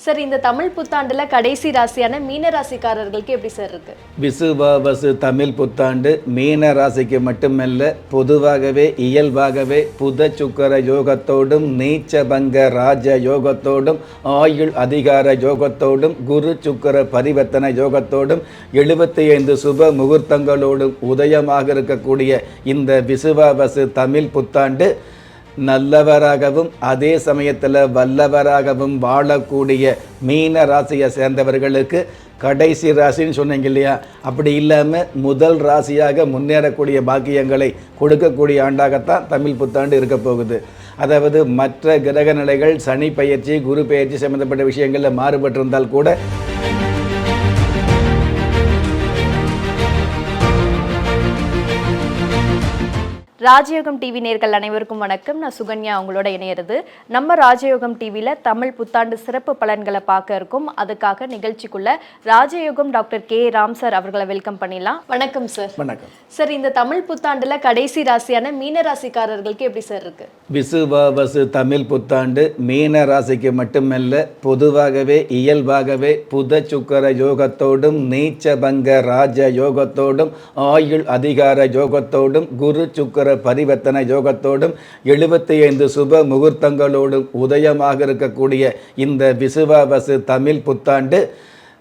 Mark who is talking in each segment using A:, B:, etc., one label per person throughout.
A: Sir இந்த தமிழ் புத்தாண்டுல கடைசி ராசியான மீன ராசிக்காரர்களுக்கு எப்படி சார் இருக்கு?
B: விசுவாவசு தமிழ் புத்தாண்டு மீன ராசிக்கு மட்டுமல்ல பொதுவாகவே இயல்பாகவே புத சுக்கர யோகத்தோடும் நீச்சபங்க ராஜ யோகத்தோடும் ஆயுள் அதிகார யோகத்தோடும் குரு சுக்கர பரிவர்த்தன யோகத்தோடும் எழுபத்தி ஐந்து சுப முகூர்த்தங்களோடும் உதயமாக இருக்கக்கூடிய இந்த விசுவாவசு தமிழ் புத்தாண்டு நல்லவராகவும் அதே சமயத்தில் வல்லவராகவும் வாழக்கூடிய மீன ராசியை சேர்ந்தவர்களுக்கு கடைசி ராசின்னு சொன்னீங்க இல்லையா? அப்படி இல்லாமல் முதல் ராசியாக முன்னேறக்கூடிய பாக்கியங்களை கொடுக்கக்கூடிய ஆண்டாகத்தான் தமிழ் புத்தாண்டு இருக்க போகுது. அதாவது மற்ற கிரக நிலைகள் சனி பயிற்சி குரு பயிற்சி சம்மந்தப்பட்ட விஷயங்களில் மாறுபட்டிருந்தால் கூட
A: ராஜயோகம் டிவி நேர்கள் அனைவருக்கும் வணக்கம். நான் சுகன்யா உங்களோட இணையிறது. நம்ம ராஜயோகம் டிவியில் தமிழ் புத்தாண்டு சிறப்பு பலன்களை பார்க்க இருக்கோம். அதுக்காக நிகழ்ச்சிக்குள்ள Rajayogam doctor K Ram sir அவர்களை வெல்கம் பண்ணிடலாம். வணக்கம் சார்.
B: வணக்கம்.
A: சார் இந்த தமிழ் புத்தாண்டுல கடைசி ராசியான மீன ராசிக்காரர்களுக்கு எப்படி சார் இருக்கு?
B: விசுவாவசு தமிழ் புத்தாண்டு மீன ராசிக்கு மட்டுமல்ல பொதுவாகவே இயல்பாகவே புத சுக்கர யோகத்தோடும் நீச்சபங்க ராஜ யோகத்தோடும் ஆயுள் அதிகார யோகத்தோடும் குரு சுக்கர பரிவர்த்தன யோகத்தோடும் எழுபத்தி ஐந்து சுப முகூர்த்தங்களோடும் உதயமாக இருக்கக்கூடிய இந்த விசுவாவசு தமிழ் புத்தாண்டு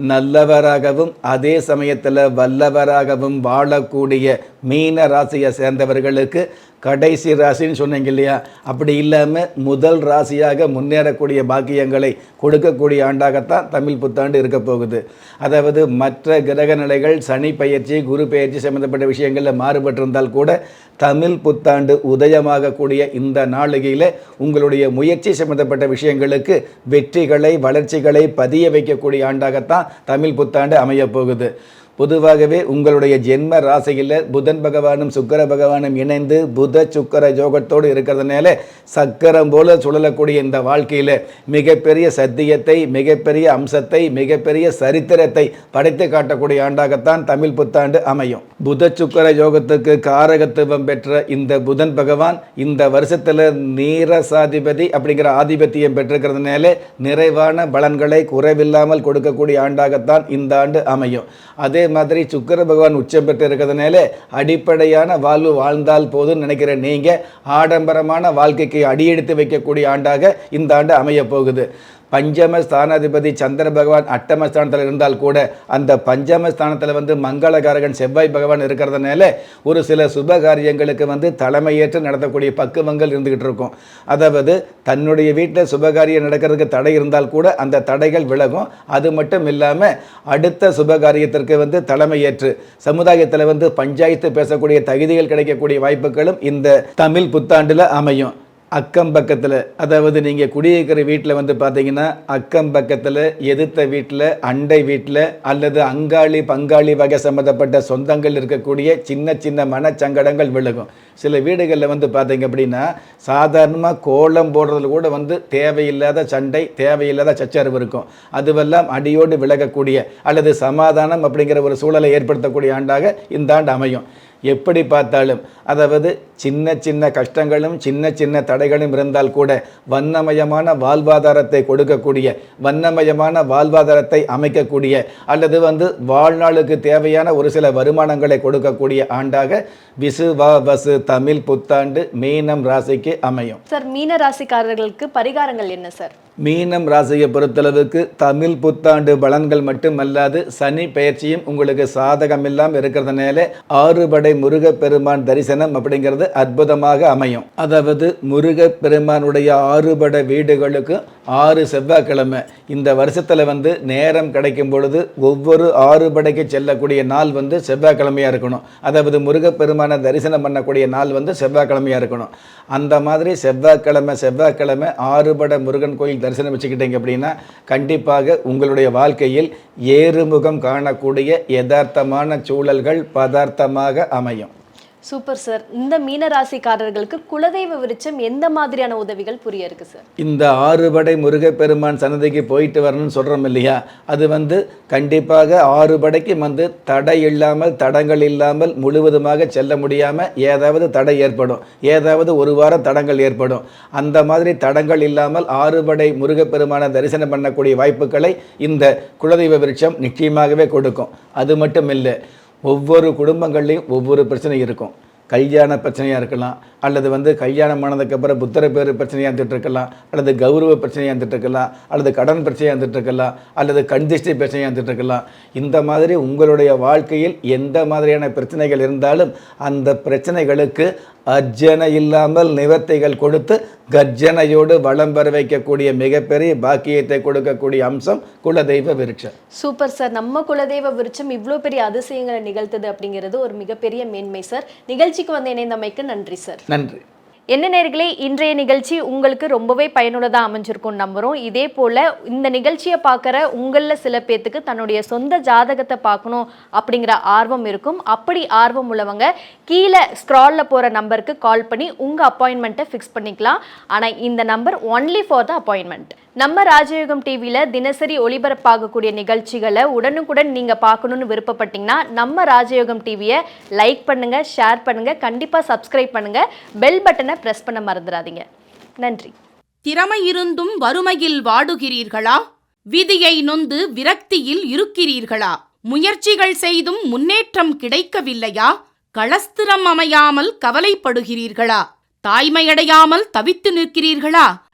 B: நல்லவராகவும் அதே சமயத்தில் வல்லவராகவும் வாழக்கூடிய மீன ராசியை சேர்ந்தவர்களுக்கு கடைசி ராசின்னு சொன்னீங்க இல்லையா? அப்படி இல்லாமல் முதல் ராசியாக முன்னேறக்கூடிய பாக்கியங்களை கொடுக்கக்கூடிய ஆண்டாகத்தான் தமிழ் புத்தாண்டு இருக்க போகுது. அதாவது மற்ற கிரக நிலைகள் சனி பயிற்சி குரு பயிற்சி சம்மந்தப்பட்ட விஷயங்களில் மாறுபட்டிருந்தால் கூட தமிழ் புத்தாண்டு உதயமாகக்கூடிய இந்த நாளிகையில் உங்களுடைய முயற்சி சம்மந்தப்பட்ட விஷயங்களுக்கு வெற்றிகளை வளர்ச்சிகளை பதிய வைக்கக்கூடிய ஆண்டாகத்தான் தமிழ் புத்தாண்டு அமையப் போகுது. பொதுவாகவே உங்களுடைய ஜென்ம ராசியில் புதன் பகவானும் சுக்கர பகவானும் இணைந்து புத சுக்கர யோகத்தோடு இருக்கிறதுனால சக்கரம் போல சுழலக்கூடிய இந்த வாழ்க்கையில் மிகப்பெரிய சத்தியத்தை மிகப்பெரிய அம்சத்தை மிகப்பெரிய சரித்திரத்தை படைத்து காட்டக்கூடிய ஆண்டாகத்தான் தமிழ் புத்தாண்டு அமையும். புத சுக்கர யோகத்துக்கு காரகத்துவம் பெற்ற இந்த புதன் பகவான் இந்த வருஷத்தில் நீரசாதிபதி அப்படிங்கிற ஆதிபத்தியம் பெற்றிருக்கிறதுனால நிறைவான பலன்களை குறைவில்லாமல் கொடுக்கக்கூடிய ஆண்டாகத்தான் இந்த ஆண்டு அமையும். அதே மாதிரி சுக்கர பகவான் உச்சம் பெற்று இருக்கிறதுனால அடிப்படையான வாழ்வு வாழ்ந்தால் போதும்னு நினைக்கிற நீங்கள் ஆடம்பரமான வாழ்க்கைக்கு அடியெடுத்து வைக்கக்கூடிய ஆண்டாக இந்த ஆண்டு அமையப் போகுது. பஞ்சம ஸ்தானாதிபதி சந்திர பகவான் அட்டம ஸ்தானத்தில் இருந்தால் கூட அந்த பஞ்சம ஸ்தானத்தில் வந்து மங்களகாரகன் செவ்வாய் பகவான் இருக்கிறதுனால ஒரு சில சுப காரியங்களுக்கு வந்து தலைமையேற்று நடத்தக்கூடிய பக்குவங்கள் இருந்துக்கிட்டு இருக்கும். அதாவது தன்னுடைய வீட்டில் சுபகாரியம் நடக்கிறதுக்கு தடை இருந்தால் கூட அந்த தடைகள் விலகும். அது மட்டும் இல்லாமல் அடுத்த சுபகாரியத்திற்கு வந்து தலைமையேற்று. சமுதாயத்தில் வந்து பஞ்சாயத்து பேசக்கூடிய தகுதிகள் கிடைக்கக்கூடிய வாய்ப்புகளும் இந்த தமிழ் புத்தாண்டில் அமையும். அக்கம் பக்கத்தில் அதாவது நீங்கள் குடியிருக்கிற வீட்டில் வந்து பார்த்தீங்கன்னா அக்கம் பக்கத்தில் எதிர்த்த வீட்டில் அண்டை வீட்டில் அல்லது அங்காளி பங்காளி வகை சம்மந்தப்பட்ட சொந்தங்கள் இருக்கக்கூடிய சின்ன சின்ன மனச்சங்கடங்கள் விலகும் சில வீடுகளில் வந்து பார்த்தீங்க அப்படின்னா சாதாரணமாக கோலம் போடுறதுல கூட வந்து தேவையில்லாத சண்டை தேவையில்லாத சச்சரவு இருக்கும். அதுவெல்லாம் அடியோடு விலகக்கூடிய அல்லது சமாதானம் அப்படிங்கிற ஒரு சூழலை ஏற்படுத்தக்கூடிய ஆண்டாக இந்த ஆண்டு அமையும். எப்படி பார்த்தாலும் அதாவது சின்ன சின்ன கஷ்டங்களும் சின்ன சின்ன தடைகளும் இருந்தால் கூட வண்ணமயமான வாழ்வாதாரத்தை கொடுக்கக்கூடிய வண்ணமயமான வாழ்வாதாரத்தை அமைக்கக்கூடிய அல்லது வந்து வாழ்நாளுக்கு தேவையான ஒரு சில வருமானங்களை கொடுக்கக்கூடிய ஆண்டாக விசுவாவசு தமிழ் புத்தாண்டு மீனம் ராசிக்கு அமையும்.
A: சார் மீன ராசிக்காரர்களுக்கு பரிகாரங்கள் என்ன சார்?
B: மீனம் ராசியை பொறுத்தளவுக்கு தமிழ் புத்தாண்டு பலன்கள் மட்டுமல்லாது சனி பயிற்சியும் உங்களுக்கு சாதகம் இல்லாமல் இருக்கிறதுனால ஆறுபடை முருகப்பெருமான் தரிசனம் அப்படிங்கிறது அற்புதமாக அமையும். அதாவது முருகப்பெருமானுடைய ஆறுபட வீடுகளுக்கு ஆறு செவ்வாய்க்கிழமை. இந்த வருஷத்தில் வந்து நேரம் கிடைக்கும் பொழுது ஒவ்வொரு ஆறுபடைக்கு செல்லக்கூடிய நாள் வந்து செவ்வாய்க்கிழமையாக இருக்கணும். அதாவது முருகப்பெருமானை தரிசனம் பண்ணக்கூடிய நாள் வந்து செவ்வாய்க்கிழமையாக இருக்கணும். அந்த மாதிரி செவ்வாய்க்கிழமை செவ்வாய்க்கிழமை ஆறுபட முருகன் கோயில் தரிசனம் வச்சுக்கிட்டீங்க அப்படின்னா கண்டிப்பாக உங்களுடைய வாழ்க்கையில் ஏறுமுகம் காணக்கூடிய யதார்த்தமான சூழல்கள் பதார்த்தமாக அமையும்.
A: Super sir. இந்த மீனராசிக்காரர்களுக்கு குலதெய்வ விருட்சம் எந்த மாதிரியான உதவிகள் புரிய இருக்கு சார்?
B: இந்த ஆறுபடை முருகப்பெருமான் சன்னதிக்கு போயிட்டு வரணும்னு சொல்கிறோம் இல்லையா? அது வந்து கண்டிப்பாக ஆறு படைக்கு வந்து தடை இல்லாமல் தடங்கள் இல்லாமல் முழுவதுமாக செல்ல முடியாமல் ஏதாவது தடை ஏற்படும். ஏதாவது ஒரு வாரம் தடங்கள் ஏற்படும். அந்த மாதிரி தடங்கள் இல்லாமல் ஆறுபடை முருகப்பெருமானை தரிசனம் பண்ணக்கூடிய வாய்ப்புகளை இந்த குலதெய்வ விருட்சம் நிச்சயமாகவே கொடுக்கும். அது மட்டும் இல்லை ஒவ்வொரு குடும்பங்கள்லேயும் ஒவ்வொரு பிரச்சனை இருக்கும். கல்யாண பிரச்சனையாக இருக்கலாம் அல்லது வந்து கல்யாணம் ஆனதுக்கப்புறம் புத்திர பேர் பிரச்சனையாக இருந்துகிட்டு இருக்கலாம் அல்லது கௌரவ பிரச்சனையாக இருந்துகிட்டு இருக்கலாம் அல்லது கடன் பிரச்சனையாக இருந்துட்டு இருக்கலாம் அல்லது கண்திஷ்டி பிரச்சனையாக இருந்துட்டு இருக்கலாம். இந்த மாதிரி உங்களுடைய வாழ்க்கையில் எந்த மாதிரியான பிரச்சனைகள் இருந்தாலும் அந்த பிரச்சனைகளுக்கு அர்ஜனை இல்லாமல் நிவர்த்திகள் கொடுத்து கர்ஜனையோடு வளம் பெற வைக்கக்கூடிய மிகப்பெரிய பாக்கியத்தை கொடுக்கக்கூடிய அம்சம் குலதெய்வ விருட்சம்.
A: Super sir. நம்ம குலதெய்வ விருட்சம் இவ்வளோ பெரிய அதிசயங்களை நிகழ்த்துது அப்படிங்கிறது ஒரு மிகப்பெரிய மேன்மை சார். நிகழ்ச்சிக்கு வந்து இணைந்தமைக்கு நன்றி சார்.
B: நன்றி.
A: என்ன நேர்களே இன்றைய நிகழ்ச்சி உங்களுக்கு ரொம்பவே பயனுள்ளதாக அமைஞ்சிருக்கும் நம்புகிறோம் இதே போல் இந்த நிகழ்ச்சியை பார்க்குற உங்களில் சில பேர்த்துக்கு தன்னுடைய சொந்த ஜாதகத்தை பார்க்கணும் அப்படிங்கிற ஆர்வம் இருக்கும். அப்படி ஆர்வம் உள்ளவங்க கீழே ஸ்க்ராலில் போகிற நம்பருக்கு கால் பண்ணி உங்கள் அப்பாயின்மெண்ட்டை ஃபிக்ஸ் பண்ணிக்கலாம். ஆனால் இந்த number only for the appointment நம்ம ராஜயோகம் டிவியில் தினசரி ஒளிபரப்பாகக்கூடிய நிகழ்ச்சிகளை உடனுக்குடன் நீங்கள் பார்க்கணுன்னு விருப்பப்பட்டீங்கன்னா நம்ம ராஜயோகம் டிவியை லைக் பண்ணுங்கள் ஷேர் பண்ணுங்கள் கண்டிப்பாக சப்ஸ்கிரைப் பண்ணுங்கள் பெல் பட்டனை ப்ரெஸ் பண்ண மறந்துடாதீங்க. நன்றி.
C: திறமை இருந்தும் வறுமையில் வாடுகிறீர்களா? விதியை நொந்து விரக்தியில் இருக்கிறீர்களா? முயற்சிகள் செய்தும் முன்னேற்றம் கிடைக்கவில்லையா? களஸ்திரம் அமையாமல் கவலைப்படுகிறீர்களா? தாய்மையடையாமல் தவித்து நிற்கிறீர்களா?